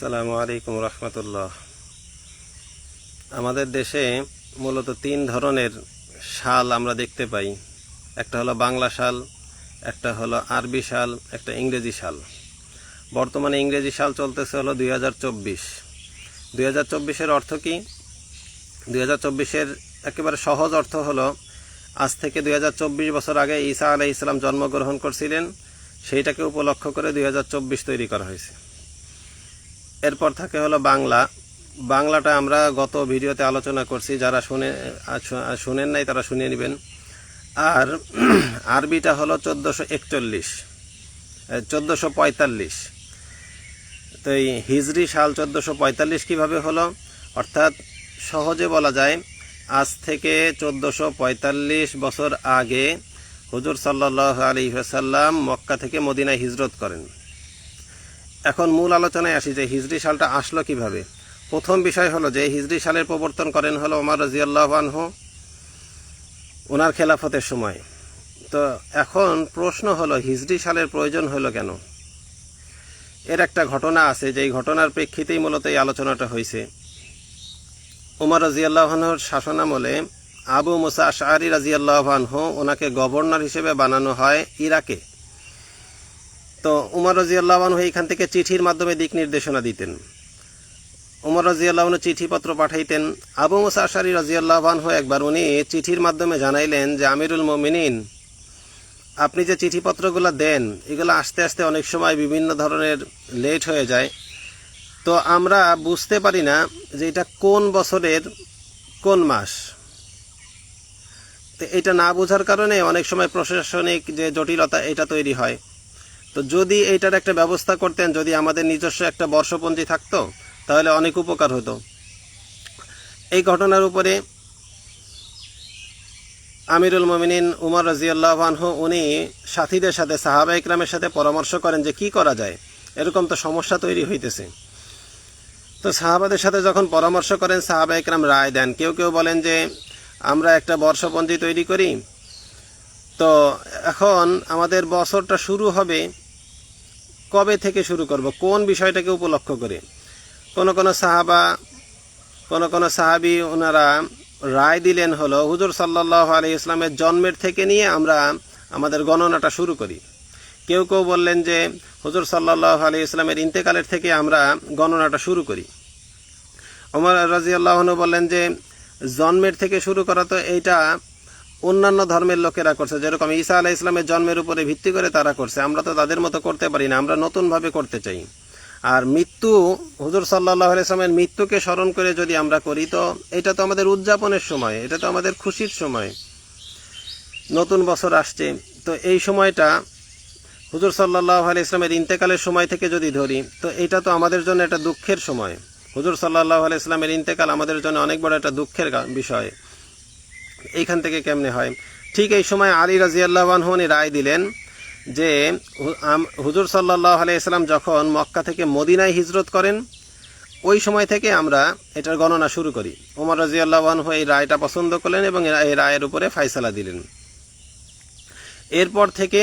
আসসালামু আলাইকুম রহমতুল্লাহ। আমাদের দেশে মূলত তিন ধরনের শাল আমরা দেখতে পাই। একটা হলো বাংলা শাল, একটা হলো আরবি শাল, একটা ইংরেজি শাল। বর্তমানে ইংরেজি শাল চলতেছে হলো দুই হাজার চব্বিশ। দুই হাজার চব্বিশের অর্থ কি? দুই হাজার চব্বিশের একেবারে সহজ অর্থ হলো, আজ থেকে দুই হাজার চব্বিশ বছর আগে ঈসা আলাই ইসলাম জন্মগ্রহণ করছিলেন, সেইটাকে উপলক্ষ করে দুই হাজার চব্বিশ তৈরি করা হয়েছে। এরপর থাকে হলো বাংলা। বাংলাটা আমরা গত ভিডিওতে আলোচনা করছি, যারা শুনে শুনেন নাই তারা শুনে নেবেন। আর আরবিটা হলো চোদ্দোশো একচল্লিশ চোদ্দোশো পঁয়তাল্লিশ। তো এই হিজরি সাল চোদ্দোশো পঁয়তাল্লিশ কীভাবে হলো? অর্থাৎ সহজে বলা যায়, আজ থেকে চোদ্দোশো পঁয়তাল্লিশ বছর আগে হুজুর সাল্লাহ আলী সাল্লাম মক্কা থেকে মদিনায় হিজরত করেন। এখন মূল আলোচনায় আসি যে হিজরি সালটা আসলো কীভাবে। প্রথম বিষয় হলো যে হিজরি সালের প্রবর্তন করেন হলো ওমর রাজিয়াল্লাহ আনহু, ওনার খেলাফতের সময়। তো এখন প্রশ্ন হলো, হিজরি সালের প্রয়োজন হলো কেন? এর একটা ঘটনা আছে যে এই ঘটনার প্রেক্ষিতেই মূলত এই আলোচনাটা হয়েছে উমর রাজিয়াল্লাহর শাসনামলে আবু মুসা আশারি আনহু ওনাকে গভর্নর হিসেবে বানানো হয় ইরাকে। তো উমর রাজিয়াল্লাহনু এইখান থেকে চিঠির মাধ্যমে দিক নির্দেশনা দিতেন। উমর রাজিয়াল্লাহনু চিঠিপত্র পাঠাইতেন। আবু মুসা আশারি রাজিয়াল্লাহনহু একবার উনি চিঠির মাধ্যমে জানাইলেন যে, আমিরুল মোমিনিন, আপনি যে চিঠিপত্রগুলো দেন, এগুলো আস্তে আস্তে অনেক সময় বিভিন্ন ধরনের লেট হয়ে যায়। তো আমরা বুঝতে পারি না যে এটা কোন বছরের, কোন মাস? তো এটা না বোঝার কারণে অনেক সময় প্রশাসনিক যে জটিলতা, এটা তৈরি হয়। তো যদি এইটার একটা ব্যবস্থা করতেন, যদি আমাদের নিজস্ব একটা বর্ষপঞ্জি থাকতো, তাহলে অনেক উপকার হতো। এই ঘটনার উপরে আমিরুল মমিনিন উমর রাজিয়াল্লাহ আনহু, উনি সাথীদের সাথে, সাহাবা ইকরামের সাথে পরামর্শ করেন যে কি করা যায়। এরকম তো সমস্যা তৈরি হইতেছে। তো সাহাবাদের সাথে যখন পরামর্শ করেন, সাহাবা ইকরাম রায় দেন। কেউ কেউ বলেন যে, আমরা একটা বর্ষপঞ্জি তৈরি করি। তো এখন আমাদের বছরটা শুরু হবে কবে থেকে শুরু করব? কোন বিষয়টাকে উপলক্ষ করে? কোন কোন সাহাবা, কোন কোন সাহাবি ওনারা রায় দিলেন হলো, হুজুর সাল্লাহ আলি ইসলামের জন্মের থেকে নিয়ে আমরা আমাদের গণনাটা শুরু করি। কেউ কেউ বললেন যে, হুজুর সাল্লাহ আলি ইসলামের ইন্তেকালের থেকে আমরা গণনাটা শুরু করি। ওমর রাজিয়াল্লাহনু বললেন যে, জন্মের থেকে শুরু করা তো এইটা অন্যান্য ধর্মের লোকেরা করছে। যেরকম ঈসা আলাহ ইসলামের জন্মের উপরে ভিত্তি করে তারা করছে। আমরা তো তাদের মতো করতে পারি না, আমরা নতুনভাবে করতে চাই। আর মৃত্যু, হুজুর সাল্লাহ ইসলামের মৃত্যুকে স্মরণ করে যদি আমরা করি, তো এটা তো আমাদের উদযাপনের সময়, এটা তো আমাদের খুশির সময়। নতুন বছর আসছে, তো এই সময়টা হুজুর সাল্লাহ আলি ইসলামের ইন্তেকালের সময় থেকে যদি ধরি, তো এটা তো আমাদের জন্য একটা দুঃখের সময়। হুজুর সাল্লাহ আলি ইসলামের ইন্তেকাল আমাদের জন্য অনেক বড় একটা দুঃখের বিষয়। এইখান থেকে কেমনে হয়? ঠিক এই সময় আলী রাজিয়াল্লাহান উনি রায় দিলেন যে হুজুর সাল্লাহ আলাইসাল্লাম যখন মক্কা থেকে মদিনায় হিজরত করেন, ওই সময় থেকে আমরা এটার গণনা শুরু করি। ওমর রাজিয়াল্লাহান এই রায়টা পছন্দ করলেন এবং এই রায়ের উপরে ফাইসালা দিলেন। এরপর থেকে,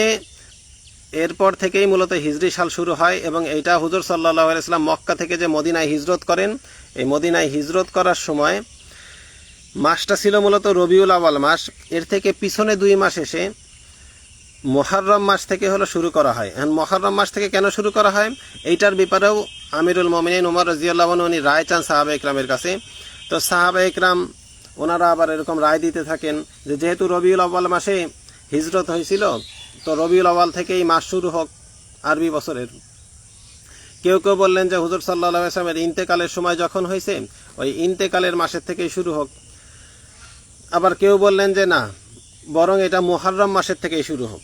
এরপর থেকেই মূলত হিজরি সাল শুরু হয় এবং এইটা হুজুর সাল্লাহ আলাইসাল্লাম মক্কা থেকে যে মদিনায় হিজরত করেন, এই মদিনায় হিজরত করার সময় মাসটা ছিল মূলত রবিউল আওয়াল মাস। এর থেকে পিছনে দুই মাস এসে মহারম মাস থেকে হলো শুরু করা হয়। এখন মহারম মাস থেকে কেন শুরু করা হয়? এইটার ব্যাপারেও আমিরুল মমিনিন উমর রাজিয়াল্লাহ উনি রায় চান সাহাবা ইকরামের কাছে। তো সাহাবা ইকরাম, ওনারা আবার এরকম রায় দিতে থাকেন যে যেহেতু রবিউল আওয়াল মাসে হিজরত হয়েছিল, তো রবিউল আওয়াল থেকেই মাস শুরু হোক আরবি বছরের। কেউ কেউ বললেন যে হুজুর সাল্লাহ আসলামের ইন্তেকালের সময় যখন হয়েছে, ওই ইন্তেকালের মাসের থেকেই শুরু হোক। আবার কেউ বললেন যে না, বরং এটা মোহাররম মাসের থেকেই শুরু হোক।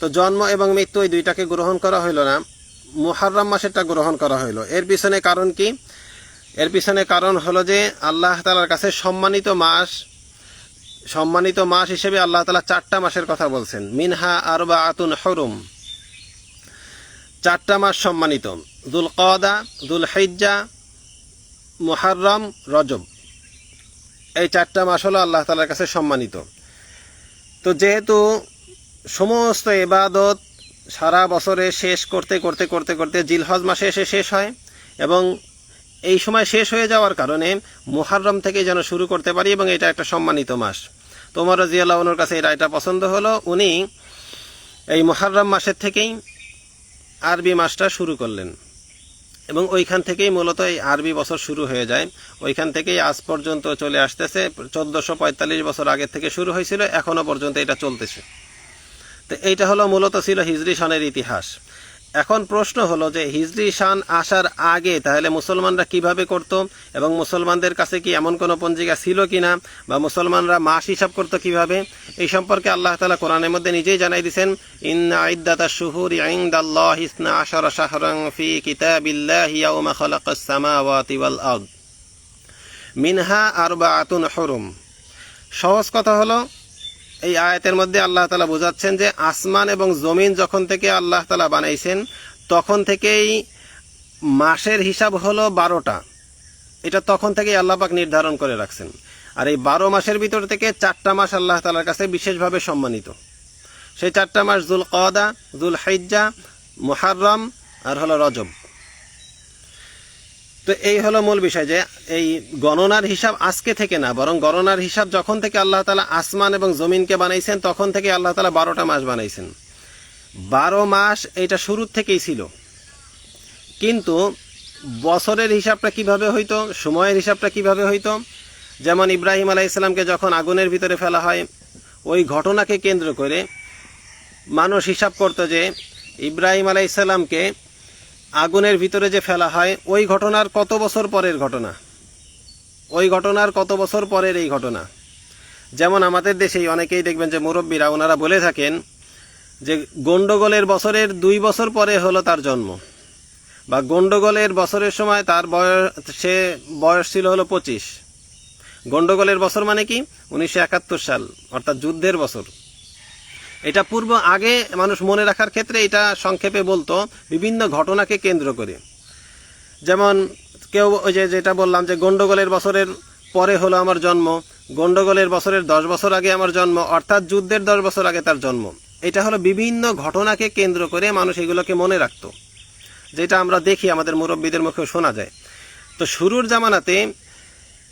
তো জন্ম এবং মৃত্যু এই দুইটাকে গ্রহণ করা হইল না, মুহাররম মাসেরটা গ্রহণ করা হইল। এর পিছনে কারণ কি? এর পিছনে কারণ হলো যে আল্লাহ তালার কাছে সম্মানিত মাস সম্মানিত মাস হিসেবে আল্লাহ তালা চারটা মাসের কথা বলছেন। মিনহা আরবা আতুন হরুম। চারটা মাস সম্মানিত। দুল কদা দুল হিজ্জা মুহাররম, রজব। এই চারটা মাস হলো আল্লাহ তালার কাছে সম্মানিত। তো যেহেতু সমস্ত এবাদত সারা বছরে শেষ করতে করতে করতে করতে জিলহজ মাসে এসে শেষ হয় এবং এই সময় শেষ হয়ে যাওয়ার কারণে মুহাররম থেকে যেন শুরু করতে পারি এবং এটা একটা সম্মানিত মাস। তোমার রাজিয়াল্লাহনুর কাছে এটা এটা পছন্দ হলো। উনি এই মুহাররম মাসের থেকেই আরবি মাসটা শুরু করলেন। এবং ওইখান থেকেই মূলত এই আরবি বছর শুরু হয়ে যায়। ওইখান থেকেই আজ পর্যন্ত চলে আসতেছে। চোদ্দোশো পঁয়তাল্লিশ বছর আগে থেকে শুরু হয়েছিল এখনও পর্যন্ত এটা চলতেছে। তো এইটা হলো মূলত ছিল হিজরি সনের ইতিহাস। এখন প্রশ্ন হলো যে, হিজরি শান আসার আগে তাহলে মুসলমানরা কীভাবে করত? এবং মুসলমানদের কাছে কি এমন কোনো পঞ্জিকা ছিল কি না বা মুসলমানরা মাস হিসাব করত কীভাবে? এই সম্পর্কে আল্লাহ তালা কোরআনের মধ্যে নিজেই জানাই দিয়েছেন, ইন্না ইদ্দাতা শুহুর ইনদাল্লাহ ইসনা আশারা শাহরাং ওয়াল মিনহা সহজ কথা হলো এই আয়াতের মধ্যে আল্লাহ তালা বোঝাচ্ছেন যে আসমান এবং জমিন যখন থেকে আল্লাহ তালা বানাইছেন, তখন থেকেই মাসের হিসাব হলো বারোটা। এটা তখন থেকেই আল্লাহ পাক নির্ধারণ করে রাখছেন। আর এই বারো মাসের ভিতর থেকে চারটা মাস আল্লাহ তালার কাছে বিশেষভাবে সম্মানিত। সেই চারটা মাস জুল কদা জুল হাইজ্জা মুহাররম আর হলো রজব। তো এই হলো মূল বিষয় যে এই গণনার হিসাব আজকে থেকে না, বরং গণনার হিসাব যখন থেকে আল্লাহ তালা আসমান এবং জমিনকে বানাইছেন, তখন থেকে আল্লাহ তালা বারোটা মাস বানাইছেন। বারো মাস এটা শুরুর থেকেই ছিল। কিন্তু বছরের হিসাবটা কীভাবে হইতো, সময়ের হিসাবটা কীভাবে হইতো? যেমন ইব্রাহিম আলাহ ইসলামকে যখন আগুনের ভিতরে ফেলা হয়, ওই ঘটনাকে কেন্দ্র করে মানুষ হিসাব করতো যে ইব্রাহিম আলাইসাল্লামকে আগুনের ভিতরে যে ফেলা হয়, ওই ঘটনার কত বছর পরের ঘটনা? ওই ঘটনার কত বছর পরের এই ঘটনা? যেমন আমাদের দেশেই অনেকেই দেখবেন যে মুরব্বীরা, ওনারা বলে থাকেন যে গন্ডগোলের বছরের দুই বছর পরে হলো তার জন্ম। বা গন্ডগোলের বছরের সময় তার বয়স, সে বয়স ছিল হলো পঁচিশ। গন্ডগোলের বছর মানে কি? উনিশশো একাত্তর সাল, অর্থাৎ যুদ্ধের বছর। এটা পূর্ব আগে মানুষ মনে রাখার ক্ষেত্রে এটা সংক্ষেপে বলতো, বিভিন্ন ঘটনাকে কেন্দ্র করে। যেমন কেউ ওই যে যেটা বললাম যে গন্ডগোলের বছরের পরে হলো আমার জন্ম, গন্ডগোলের বছরের দশ বছর আগে আমার জন্ম, অর্থাৎ যুদ্ধের দশ বছর আগে তার জন্ম। এটা হলো বিভিন্ন ঘটনাকে কেন্দ্র করে মানুষ এগুলোকে মনে রাখতো। যেটা আমরা দেখি, আমাদের মুরব্বীদের মুখে শোনা যায়। তো শুরুর জামানাতে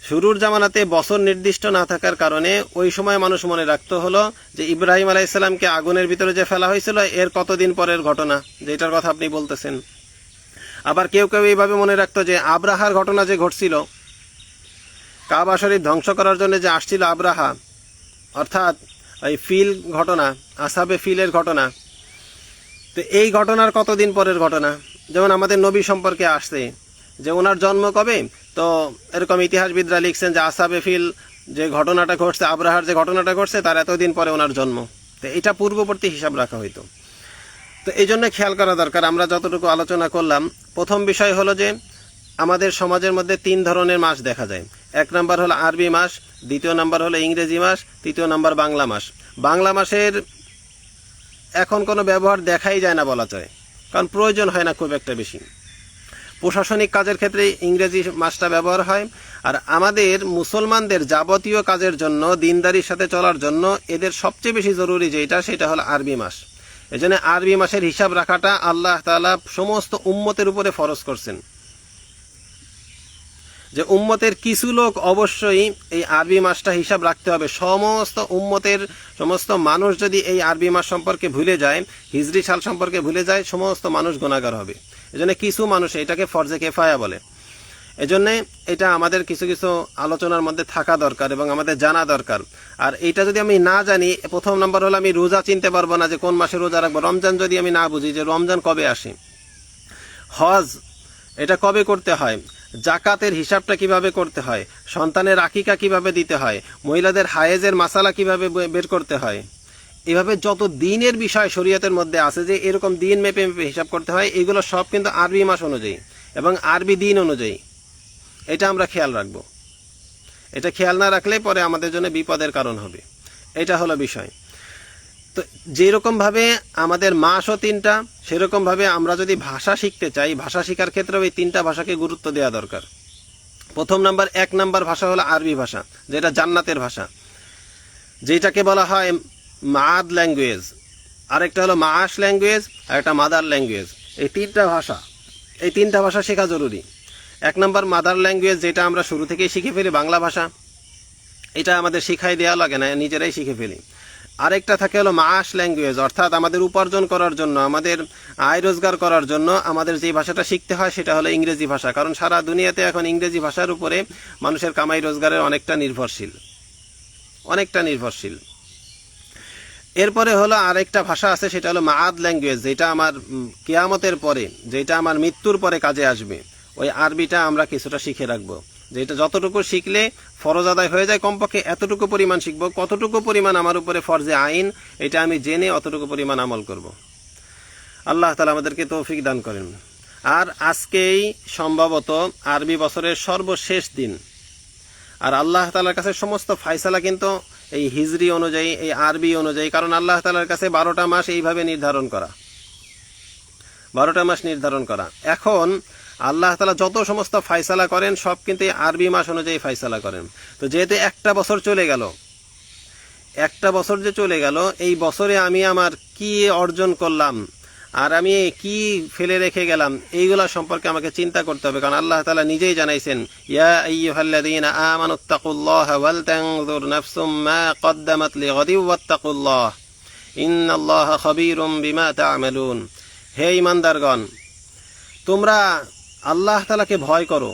শুরুর জামানাতে বছর নির্দিষ্ট না থাকার কারণে ওই সময় মানুষ মনে রাখতে হলো যে ইব্রাহিম আলাইসাল্লামকে আগুনের ভিতরে যে ফেলা হয়েছিল, এর কতদিন পরের ঘটনা, যেটার কথা আপনি বলতেছেন। আবার কেউ কেউ এইভাবে মনে রাখতো যে আব্রাহার ঘটনা যে ঘটছিল, কাবা শরীফ ধ্বংস করার জন্য যে আসছিল আব্রাহা, অর্থাৎ এই ফিল ঘটনা, আসাবে ফিলের ঘটনা, তো এই ঘটনার কতদিন পরের ঘটনা? যেমন আমাদের নবী সম্পর্কে আসছে যে ওনার জন্ম কবে? তো এরকম ইতিহাসবিদরা লিখছেন যে আসাবে ফিল যে ঘটনাটা ঘটছে, আব্রাহার যে ঘটনাটা ঘটছে, তার এতদিন পরে ওনার জন্ম। তো এটা পূর্ববর্তী হিসাব রাখা হইতো। তো এই জন্য খেয়াল করা দরকার, আমরা যতটুকু আলোচনা করলাম, প্রথম বিষয় হলো যে আমাদের সমাজের মধ্যে তিন ধরনের মাস দেখা যায়। এক নাম্বার হলো আরবি মাস, দ্বিতীয় নাম্বার হলো ইংরেজি মাস, তৃতীয় নাম্বার বাংলা মাস। বাংলা মাসের এখন কোনো ব্যবহার দেখাই যায় না বলা যায়, কারণ প্রয়োজন হয় না খুব একটা বেশি। প্রশাসনিক কাজের ক্ষেত্রে ইংরেজি মাসটা ব্যবহার হয়। আর আমাদের মুসলমানদের যাবতীয় কাজের জন্য, দিনদারির সাথে চলার জন্য এদের সবচেয়ে বেশি জরুরি যেটা, সেটা হলো আরবি মাস এজন্য আরবি মাসের হিসাব রাখাটা আল্লাহ তাআলা সমস্ত উম্মতের উপরে ফরজ করছেন। যে উম্মতের কিছু লোক অবশ্যই এই আরবি মাসটা হিসাব রাখতে হবে। সমস্ত উম্মতের, সমস্ত মানুষ যদি এই আরবি মাস সম্পর্কে ভুলে যায়, হিজরি সাল সম্পর্কে ভুলে যায়, সমস্ত মানুষ গুণাগার হবে। এজন্য কিছু মানুষ এটাকে ফরজে কেফায়া বলে। এজন্য এটা আমাদের কিছু কিছু আলোচনার মধ্যে থাকা দরকার এবং আমাদের জানা দরকার। আর এটা যদি আমি না জানি, প্রথম নম্বর হলো আমি রোজা চিনতে পারব না যে কোন মাসে রোজা রাখব। রমজান যদি আমি না বুঝি যে রমজান কবে আসি? হজ, এটা কবে করতে হয়? জাকাতের হিসাবটা কীভাবে করতে হয়? সন্তানের আকিকা কীভাবে দিতে হয়? মহিলাদের হায়েজের মাসালা কীভাবে বের করতে হয়? এভাবে যত দিনের বিষয় শরীয়তের মধ্যে আছে যে এরকম দিন মেপে মেপে হিসাব করতে হয়, এগুলো সব কিন্তু আরবি মাস অনুযায়ী এবং আরবি দিন অনুযায়ী। এটা আমরা খেয়াল রাখব। এটা খেয়াল না রাখলে পরে আমাদের জন্য বিপদের কারণ হবে। এটা হলো বিষয়। তো যেরকম ভাবে আমাদের মাসও তিনটা, সেরকমভাবে আমরা যদি ভাষা শিখতে চাই, ভাষা শেখার ক্ষেত্রেও এই তিনটা ভাষাকে গুরুত্ব দেওয়া দরকার। প্রথম নাম্বার, এক নাম্বার ভাষা হলো আরবি ভাষা, যেটা জান্নাতের ভাষা। যেটাকে বলা হয় মাদ ল্যাঙ্গুয়েজ। আরেকটা হলো মাস ল্যাঙ্গুয়েজ, আর একটা মাদার ল্যাঙ্গুয়েজ। এই তিনটা ভাষা, এই তিনটা ভাষা শেখা জরুরি। এক নম্বর মাদার ল্যাঙ্গুয়েজ, যেটা আমরা শুরু থেকেই শিখে ফেলি বাংলা ভাষা। এটা আমাদের শিখাই দেওয়া লাগে না, নিজেরাই শিখে ফেলি। আরেকটা থাকে হলো মাস ল্যাঙ্গুয়েজ, অর্থাৎ আমাদের উপার্জন করার জন্য, আমাদের আয় রোজগার করার জন্য আমাদের যে ভাষাটা শিখতে হয় সেটা হলো ইংরেজি ভাষা। কারণ সারা দুনিয়াতে এখন ইংরেজি ভাষার উপরে মানুষের কামাই রোজগারের অনেকটা নির্ভরশীল। অনেকটা নির্ভরশীল। এরপরে হলো আরেকটা ভাষা আছে, সেটা হলো মাআদ ল্যাঙ্গুয়েজ যেটা আমার কেয়ামতের পরে, যেটা আমার মৃত্যুর পরে কাজে আসবে। ওই আরবিটা আমরা কিছুটা শিখে রাখব। যেটা যতটুকু শিখলে ফরজ আদায় হয়ে যায় কমপক্ষে এতটুকু পরিমাণ শিখব। কতটুকু পরিমাণ আমার উপরে ফরজে আইন, এটা আমি জেনে অতটুকু পরিমাণ আমল করব। আল্লাহ তালা আমাদেরকে তৌফিক দান করেন। আর আজকেই সম্ভবত আরবি বছরের সর্বশেষ দিন। আর আল্লাহ তালার কাছে সমস্ত ফাইসালা কিন্তু এই হিজরি অনুযায়ী, এই আরবি অনুযায়ী, কারণ আল্লাহ তালার কাছে বারোটা মাস এইভাবে নির্ধারণ করা। বারোটা মাস নির্ধারণ করা। এখন আল্লাহ তালা যত সমস্ত ফাইসালা করেন, সব কিন্তু এই আরবি মাস অনুযায়ী ফাইসালা করেন। তো যেহেতু একটা বছর চলে গেল, একটা বছর যে চলে গেল, এই বছরে আমি আমার কি অর্জন করলাম? আর আমি কি ফেলে রেখে গেলাম? এইগুলা সম্পর্কে আমাকে চিন্তা করতে হবে, কারণ আল্লাহ তালা নিজেই জানাইছেন, ইয়া আইয়ুহাল্লাযীনা আমানুত্তাকুল্লাহা ওয়াল তানজুর নাফসুম মা কদ্দামাত লিগাদিন ওয়াত্তাকুল্লাহ, ইন্নাল্লাহা খাবীরুম বিমা তা'মালুন। হে ঈমানদারগণ, তোমরা আল্লাহ তালাকে ভয় করো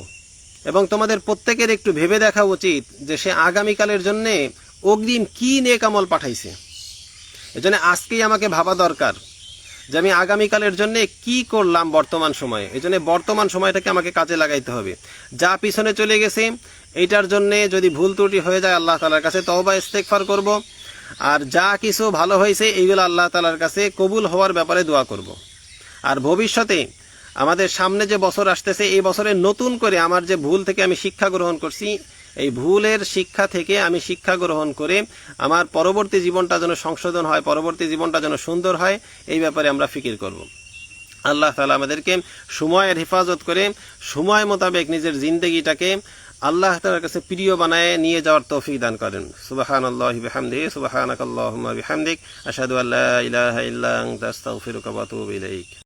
এবং তোমাদের প্রত্যেকের একটু ভেবে দেখা উচিত যে সে আগামীকালের জন্যে অগ্রিম কি নেক আমল পাঠাইছে। এজন্য আজকেই আমাকে ভাবা দরকার যে আমি আগামীকালের জন্য কি করলাম বর্তমান সময়ে? এই জন্য বর্তমান সময়টাকে আমাকে কাজে লাগাইতে হবে। যা পিছনে চলে গেছে, এইটার জন্যে যদি ভুল ত্রুটি হয়ে যায় আল্লাহ তালার কাছে তওবা ইস্তেকফার করব। আর যা কিছু ভালো হয়েছে, এইগুলো আল্লাহ তালার কাছে কবুল হওয়ার ব্যাপারে দোয়া করব। আর ভবিষ্যতে আমাদের সামনে যে বছর আসতেছে, এই বছরে নতুন করে আমার যে ভুল থেকে আমি শিক্ষা গ্রহণ করছি এই ভুলের শিক্ষা থেকে আমি শিক্ষা গ্রহণ করে আমার পরবর্তী জীবনটা যেন সংশোধন হয়, পরবর্তী জীবনটা যেন সুন্দর হয়, এই ব্যাপারে আমরা ফিকির করব। আল্লাহ তালা আমাদেরকে সময়ের হেফাজত করে সময় মোতাবেক নিজের জিন্দগিটাকে আল্লাহ তালার কাছে প্রিয় বানায় নিয়ে যাওয়ার তৌফিক দান করেন। সুবাহান আল্লাহ বিহামদিক সুবাহানাক আল্লাহুম্মা বিহামদিক, আশহাদু আল্লা ইলাহা ইল্লা আনতা, আস্তাগফিরুকা ওয়া আতুবু ইলাইক।